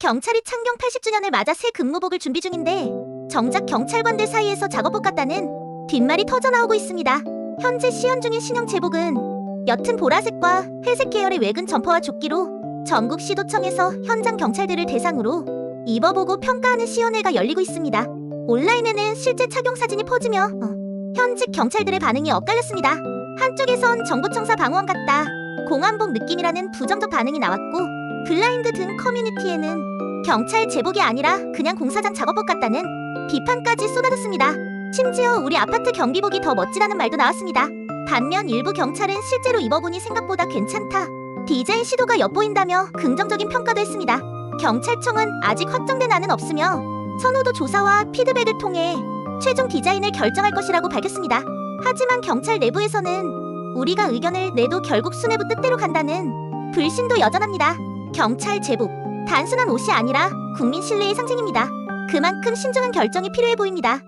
경찰이 창경 80주년을 맞아 새 근무복을 준비 중인데 정작 경찰관들 사이에서 작업복 같다는 뒷말이 터져나오고 있습니다. 현재 시연 중인 신형 제복은 옅은 보라색과 회색 계열의 외근 점퍼와 조끼로 전국 시도청에서 현장 경찰들을 대상으로 입어보고 평가하는 시연회가 열리고 있습니다. 온라인에는 실제 착용 사진이 퍼지며 어, 현직 경찰들의 반응이 엇갈렸습니다. 한쪽에선 정보청사 방어원 같다, 공안복 느낌이라는 부정적 반응이 나왔고 블라인드 등 커뮤니티에는 경찰 제복이 아니라 그냥 공사장 작업복 같다는 비판까지 쏟아졌습니다. 심지어 우리 아파트 경비복이 더 멋지다는 말도 나왔습니다. 반면 일부 경찰은 실제로 입어보니 생각보다 괜찮다. 디자인 시도가 엿보인다며 긍정적인 평가도 했습니다. 경찰청은 아직 확정된 안은 없으며 선호도 조사와 피드백을 통해 최종 디자인을 결정할 것이라고 밝혔습니다. 하지만 경찰 내부에서는 우리가 의견을 내도 결국 수뇌부 뜻대로 간다는 불신도 여전합니다. 경찰 제복 단순한 옷이 아니라 국민 신뢰의 상징입니다. 그만큼 신중한 결정이 필요해 보입니다.